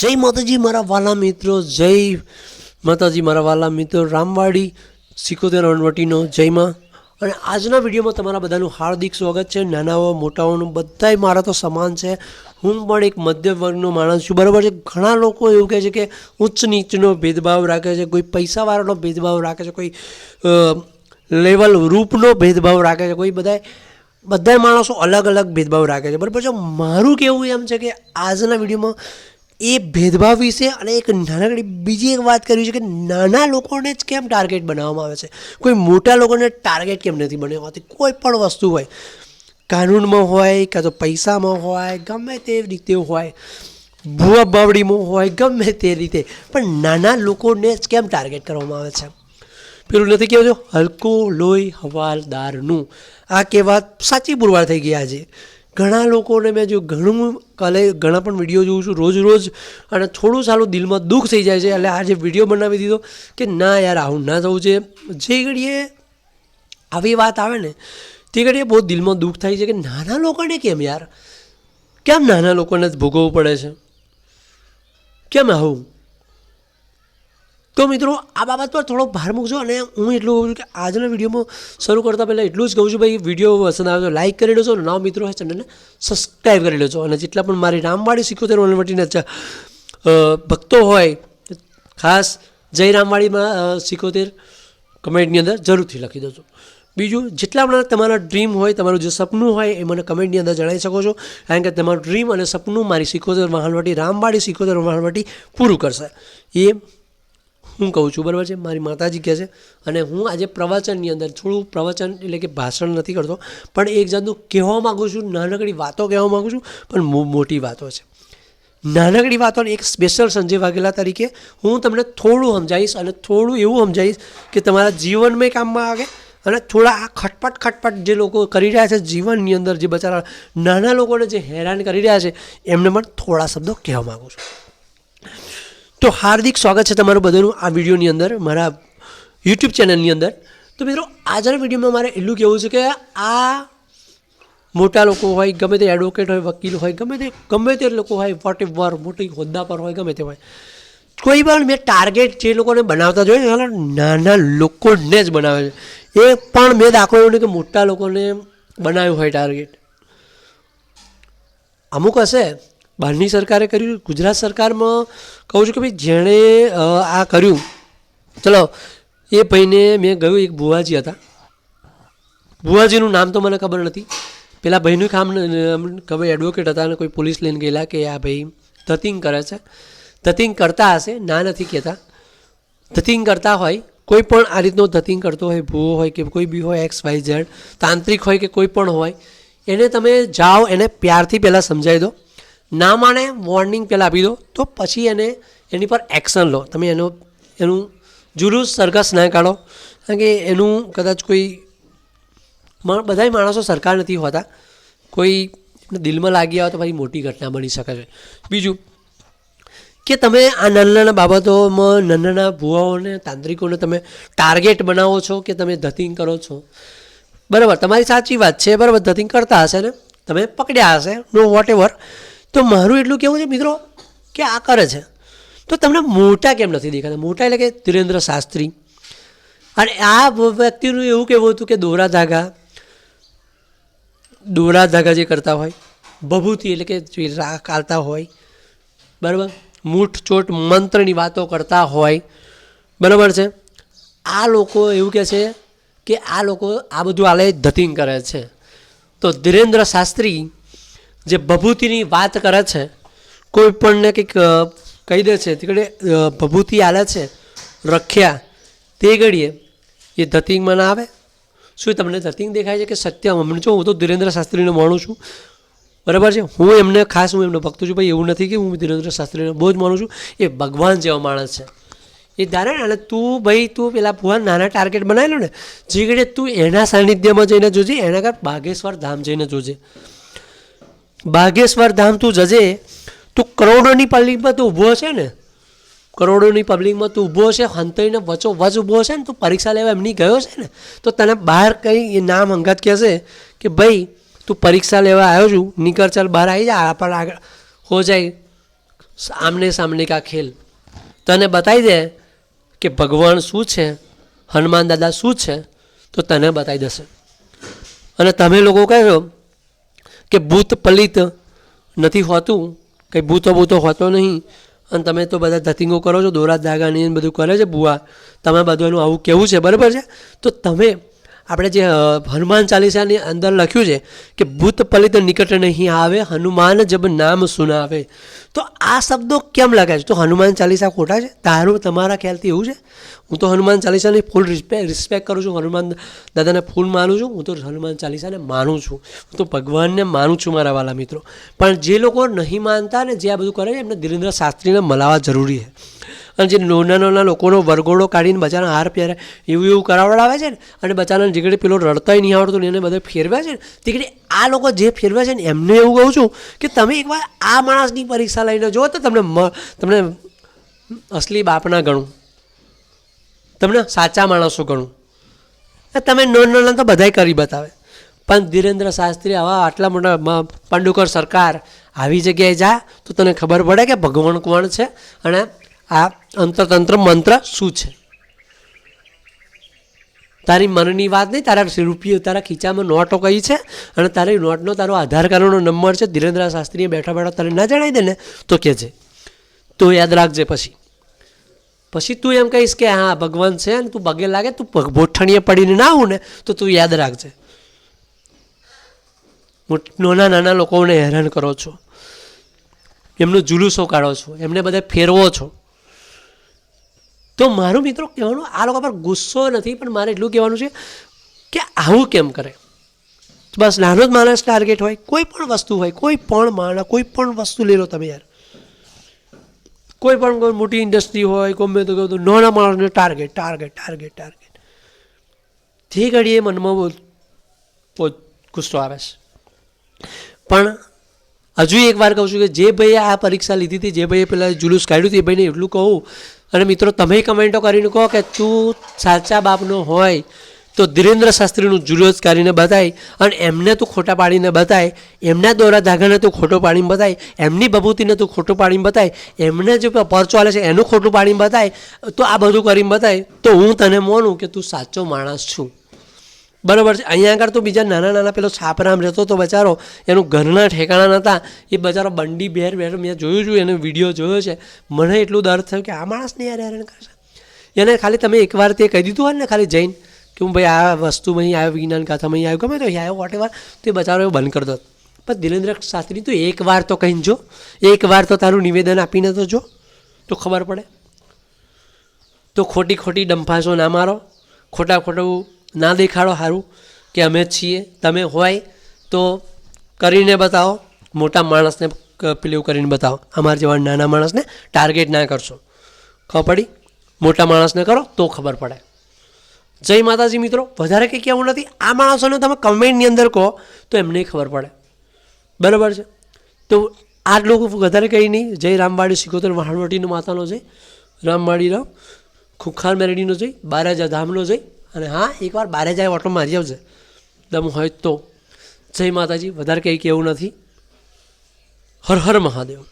જય માતાજી, મારા વાલા મિત્રો, જય માતાજી, મારા વાલા મિત્રો, રામવાડી સિકોતેર રણવટીનો જયમાં અને આજના વિડીયોમાં તમારા બધાનું હાર્દિક સ્વાગત છે. નાનાઓ મોટાઓનું બધાય મારા તો સમાન છે. હું પણ એક મધ્યમ વર્ગનો માણસ છું. બરાબર છે? ઘણા લોકો એવું કહે છે કે ઉચ્ચ નીચનો ભેદભાવ રાખે છે. કોઈ પૈસાવાળાનો ભેદભાવ રાખે છે. કોઈ લેવલ રૂપનો ભેદભાવ રાખે છે. કોઈ બધાય બધા માણસો અલગ અલગ ભેદભાવ રાખે છે. બરાબર છે? મારું કહેવું એમ છે કે આજના વિડીયોમાં એ ભેદભાવ વિશે અને એક નાનકડી બીજી એક વાત કરવી છે કે નાના લોકોને જ કેમ ટાર્ગેટ બનાવવામાં આવે છે? કોઈ મોટા લોકોને ટાર્ગેટ કેમ નથી બનાવવાતી કોઈ પણ વસ્તુ હોય, કાનૂનમાં હોય કાં તો પૈસામાં હોય, ગમે તે રીતે હોય, ભૂવા બાવડીમાં હોય, ગમે તે રીતે, પણ નાના લોકોને જ કેમ ટાર્ગેટ કરવામાં આવે છે? પેલું નથી કહેવું હલકો લોહી હવાલદારનું. આ કહેવત સાચી પુરવાર થઈ ગઈ આજે. ઘણા લોકોને મેં જો ઘણું કાલે ઘણા પણ વીડિયો જોઉં છું રોજ રોજ, અને થોડું સારું દિલમાં દુઃખ થઈ જાય છે, એટલે આજે વીડિયો બનાવી દીધો કે ના યાર, આવું ના થવું છે. જે ઘડીએ આવી વાત આવે ને, તે ઘડીએ બહુ દિલમાં દુઃખ થાય છે કે નાના લોકોને કેમ યાર? કેમ નાના લોકોને જ ભોગવવું પડે છે? કેમ આવું? તો મિત્રો, આ બાબત પર થોડો ભાર મૂકજો અને હું એટલું કહું છું કે આજના વિડીયોમાં શરૂ કરતાં પહેલાં એટલું જ કહું છું, ભાઈ, વીડિયો પસંદ આવે તો લાઇક કરી લેજો અને નવા મિત્રો ચેનલને સબસ્ક્રાઈબ કરી લેજો. અને જેટલા પણ મારી રામવાડી સિકોતેર વનવટીના ભક્તો હોય, ખાસ જય રામવાડીમાં સિકોતેર કમેન્ટની અંદર જરૂરથી લખી દેજો. બીજું, જેટલા પણ તમારા ડ્રીમ હોય, તમારું જે સપનું હોય, એ મને કમેન્ટની અંદર જણાવી શકો છો, કારણ કે તમારું ડ્રીમ અને સપનું મારી સિકોતેર વહાણવટી રામવાડી સિકોતેર વહાણવટી પૂરું કરશે. એ હું કહું છું, બરાબર છે? મારી માતાજી કહે છે, અને હું આજે પ્રવચનની અંદર થોડું પ્રવચન એટલે કે ભાષણ નથી કરતો, પણ એક જાતનું કહેવા માગું છું, નાનકડી વાતો કહેવા માગું છું, પણ મોટી વાતો છે. નાનકડી વાતોને એક સ્પેશિયલ સંજય વાઘેલા તરીકે હું તમને થોડું સમજાવીશ અને થોડું એવું સમજાવીશ કે તમારા જીવનમાં કામમાં આવે અને થોડા આ ખટપટ ખટપટ જે લોકો કરી રહ્યા છે જીવનની અંદર, જે બચારા નાના લોકોને જે હેરાન કરી રહ્યા છે, એમને પણ થોડા શબ્દો કહેવા માગું છું. તો હાર્દિક સ્વાગત છે તમારું બધાનું આ વિડીયોની અંદર, મારા યુટ્યુબ ચેનલની અંદર. તો મિત્રો, આજના વિડીયોમાં મારે એટલું કહેવું છે કે આ મોટા લોકો હોય, ગમે તે એડવોકેટ હોય, વકીલ હોય, ગમે તે ગમે તે લોકો હોય વોટ એવર મોટી હોદ્દા પર હોય, ગમે તે હોય. કોઈ પણ મેં ટાર્ગેટ જે લોકોને બનાવતા જોઈએ નાના લોકોને જ બનાવે છે. એ પણ મેં દાખલો એવો કે મોટા લોકોને બનાવ્યું હોય ટાર્ગેટ અમુક હશે બહારની સરકારે કર્યું, ગુજરાત સરકારમાં કહું છું કે ભાઈ જેણે આ કર્યું, ચલો, એ ભાઈને મેં ગયું એક ભુવાજી હતા. ભુવાજીનું નામ તો મને ખબર નથી. પેલા ભાઈનું કામ ખબર એડવોકેટ હતા અને કોઈ પોલીસ લઈને ગયેલા કે આ ભાઈ ધતિંગ કરે છે. ધતિંગ કરતા હશે, ના નથી કહેતા. ધતિંગ કરતા હોય, કોઈ પણ આ રીતનો ધતિંગ કરતો હોય, ભૂવો હોય કે કોઈ બી હોય, એક્સ વાય ઝેડ, તાંત્રિક હોય કે કોઈ પણ હોય, એને તમે જાઓ, એને પ્યારથી પહેલાં સમજાવી દો. ના માને વોર્નિંગ પહેલાં આપી દો, તો પછી એને એની પર એક્શન લો. તમે એનો, એનું જુલુસ, સરઘસ ના કાઢો. કારણ કે એનું કદાચ કોઈ બધાય માણસો સરકાર નથી હોતા. કોઈ દિલમાં લાગી આવે તો પછી મોટી ઘટના બની શકે છે. બીજું, કે તમે આ નાના નાના બાબતોમાં નાના નાના ભુવાઓને, તાંત્રિકોને તમે ટાર્ગેટ બનાવો છો કે તમે ધતિંગ કરો છો? બરાબર, તમારી સાચી વાત છે. બરાબર, ધતિંગ કરતા હશે ને? તમે પકડ્યા હશે. નો વોટ એવર તો મારું એટલું કેવું છે મિત્રો કે આ કરે છે. તો તમને મોટા કેમ નથી દેખાતા? મોટા એટલે કે ધીરેન્દ્ર શાસ્ત્રી. અને આ વ્યક્તિનું એવું કહેવું હતું કે દોરા ધાગા દોરા ધાગા જે કરતા હોય ભભૂતિ એટલે કે જે આલતા હોય, બરાબર? મૂઠ ચોટ મંત્રની વાતો કરતા હોય, બરાબર છે? આ લોકો એવું કહે છે કે આ લોકો આ બધું આલે ધતિંગ કરે છે. તો ધીરેન્દ્ર શાસ્ત્રી જે ભભૂતિની વાત કરે છે, કોઈ પણને કંઈક કહી દે છે તે ભભૂતિ આલે છે, રખ્યા, તે ઘડીએ એ ધતિંગમાં ના આવે. શું તમને ધતિંગ દેખાય છે કે સત્ય? હમણાં જો હું તો ધીરેન્દ્ર શાસ્ત્રીને માનું છું. બરાબર છે? હું એમને ખાસ હું એમનો ભક્ત છું, ભાઈ એવું નથી કે હું ધીરેન્દ્ર શાસ્ત્રીને બહુ જ માનું છું. એ ભગવાન જેવો માણસ છે. એ ને, અને તું ભાઈ, તું પેલા ભુવા નાના ટાર્ગેટ બનાવેલો ને જે ઘડીએ તું એના સાનિધ્યમાં જઈને જોજે, એના કર બાગેશ્વર ધામ જઈને જોજે. બાગેશ્વર ધામ તું જજે, તું કરોડોની પબ્લિકમાં તું ઊભો છે ને? કરોડોની પબ્લિકમાં તું ઊભો છે હંતઈને વચો વચ ઊભો છે ને, તું પરીક્ષા લેવા એમની ગયો છે ને? તો તને બહાર કંઈ એ નામ અંગત કહેશે કે, ભાઈ, તું પરીક્ષા લેવા આવ્યો છું, નીકળ ચાલ, બહાર આવી જા આપણ આગળ હો જાય આમને સામને કા ખેલ. તને બતાવી દે કે ભગવાન શું છે, હનુમાન દાદા શું છે, તો તને બતાવી દેશે. અને તમે લોકો કહો છો કે ભૂત પલિત નથી હોતું, કંઈ ભૂતો ભૂતો હોતો નહીં. અને તમે તો બધા ધતિંગો કરો છો દોરા ધાગાની બધું કરે છે, બુઆ. તમે બધું એનું આવું કેવું છે, બરાબર છે? તો તમે આપણે જે હનુમાન ચાલીસાની અંદર લખ્યું છે કે ભૂત પલિત નિકટ નહીં આવે, હનુમાન જબ નામ સુનાવે. તો આ શબ્દો કેમ લખાય છે? તો હનુમાન ચાલીસા ખોટા છે. તારું, તમારા ખ્યાલથી એવું છે? હું તો હનુમાન ચાલીસાની ફૂલ રિસ્પેક્ટ રિસ્પેક્ટ કરું છું. હનુમાન દાદાને ફૂલ માનું છું. હું તો હનુમાન ચાલીસાને માનું છું. હું તો ભગવાનને માનું છું મારા વાલા મિત્રો. પણ જે લોકો નહીં માનતા ને જે આ બધું કરે છે, એમને ધીરેન્દ્ર શાસ્ત્રીને મલાવા જરૂરી છે. અને જે નાના નાના લોકોનો વરઘોડો કાઢીને બચારા હાર પહેરે, એવું એવું કરાવડાવે છે ને, અને બચારાને જે ઘડી પેલો રડતાય નહીં આવડતું એને બધે ફેરવે છે ને તે આ લોકો જે ફેરવે છે ને, એમને એવું કહું છું કે તમે એકવાર આ માણસની પરીક્ષા લઈને જુઓ તો તમને તમને અસલી બાપના ગણું. તમને સાચા માણસો ગણું. તમે નોન નોન તો બધાય કરી બતાવે. પણ ધીરેન્દ્ર શાસ્ત્રી આવા આટલા મોટા પંડુકર સરકાર આવી જગ્યાએ જા, તો તને ખબર પડે કે ભગવાન કોણ છે? અને આ અંતરતંત્ર મંત્ર શું છે? તારી મનની વાત નહીં, તારા રૂપિયો, તારા ખીચામાં નોટો કઈ છે? અને તારી નોટનો તારો આધાર કાર્ડનો નંબર છે, ધીરેન્દ્ર શાસ્ત્રીએ બેઠા બેઠા તને ના જણાવી દે ને, તો કહેજે તો યાદ રાખજે પછી. પછી તું એમ કહીશ કે હા, ભગવાન છે ને, તું પગે લાગે, તું ભોઠણીએ પડીને ના આવું ને, તો તું યાદ રાખજે. નાના નાના લોકોને હેરાન કરો છો. એમનો જુલુસો કાઢો છો. એમને બધે ફેરવો છો. તો મારું મિત્રો કહેવાનું, આ લોકો પર ગુસ્સો નથી, પણ મારે એટલું કહેવાનું છે કે આવું કેમ કરે? બસ, નાનો જ માણસ ટાર્ગેટ હોય, કોઈ પણ વસ્તુ હોય, કોઈ પણ માણસ, કોઈ પણ વસ્તુ લઈ લો તમે યાર. કોઈ પણ કોઈ મોટી ઇન્ડસ્ટ્રી હોય ગમે તો કહું નાના માણસને ટાર્ગેટ ટાર્ગેટ ટાર્ગેટ ટાર્ગેટ જે ઘડીએ મનમાં બહુ બહુ ગુસ્સો આવે છે. પણ હજુ એક વાર કહું છું કે જે ભાઈએ આ પરીક્ષા લીધી હતી, જે ભાઈએ પેલા જુલુસ કાઢ્યું હતું, એ ભાઈને એટલું કહું અને મિત્રો, તમે કમેન્ટો કરીને કહો કે તું સાચા બાપનો હોય તો ધીરેન્દ્ર શાસ્ત્રીનું જુલોસ કાઢીને બતાય અને એમને તું ખોટા પાડીને બતાય, એમના દોરા ધાગાને તું ખોટો પાડીને બતાય, એમની ભભૂતિને તું ખોટું પાડીને બતાય, એમને જે પરચો આલે છે એનું ખોટું પાડીને બતાય, તો આ બધું કરીને બતાય, તો હું તને માનું કે તું સાચો માણસ છું. બરાબર છે. અહીંયા આગળ તો બીજા નાના નાના પેલો છાપરામ રહેતો તો બચારો એનું ઘરના ઠેકાણા નહોતા એ બચારો બંડી બેર બેર મેં જોયું છું, એનો વીડિયો જોયો છે. મને એટલું દર્દ થયું કે આ માણસને યાર હેરાન કરશે એને ખાલી તમે એકવાર તે કહી દીધું હોય ને ખાલી જઈને કે હું ભાઈ આ વસ્તુ અહીં આવ્યો વિજ્ઞાન કથામાં અહીં આવ્યું. ગમે તો આવ્યો વોટ એવર તે બચારો એવું બંધ કરી દો. પણ દિલેન્દ્ર શાસ્ત્રી તું એકવાર તો કહીને જો. એકવાર તો તારું નિવેદન આપીને તો જો. તો ખબર પડે. તો ખોટી ખોટી ડંફાસો ના મારો. ખોટા ખોટું ના દેખાડો સારું કે અમે છીએ. તમે હોય તો કરીને બતાવો. મોટા માણસને પેલું કરીને બતાવો. અમારા જેવા નાના માણસને ટાર્ગેટ ના કરશો. ખબર પડી? મોટા માણસને કરો તો ખબર પડે. જય માતાજી મિત્રો. વધારે કંઈ કહેવું નથી. આ માણસોને તમે કમેન્ટની અંદર કહો તો એમને ખબર પડે. બરાબર છે? તો આટલું વધારે કંઈ નહીં. જય રામવાડી સિકોતર વહાણવટીનો માતાનો જય. રામવાડી રામ ખુખાર મેરડીનો જય. બારાજા ધામનો જઈ અને હા, એકવાર બારે જાય ઓટો મારી આવજે. દમ હોય તો. જય માતાજી, વધારે કંઈ કહેવું નથી. હર હર મહાદેવ.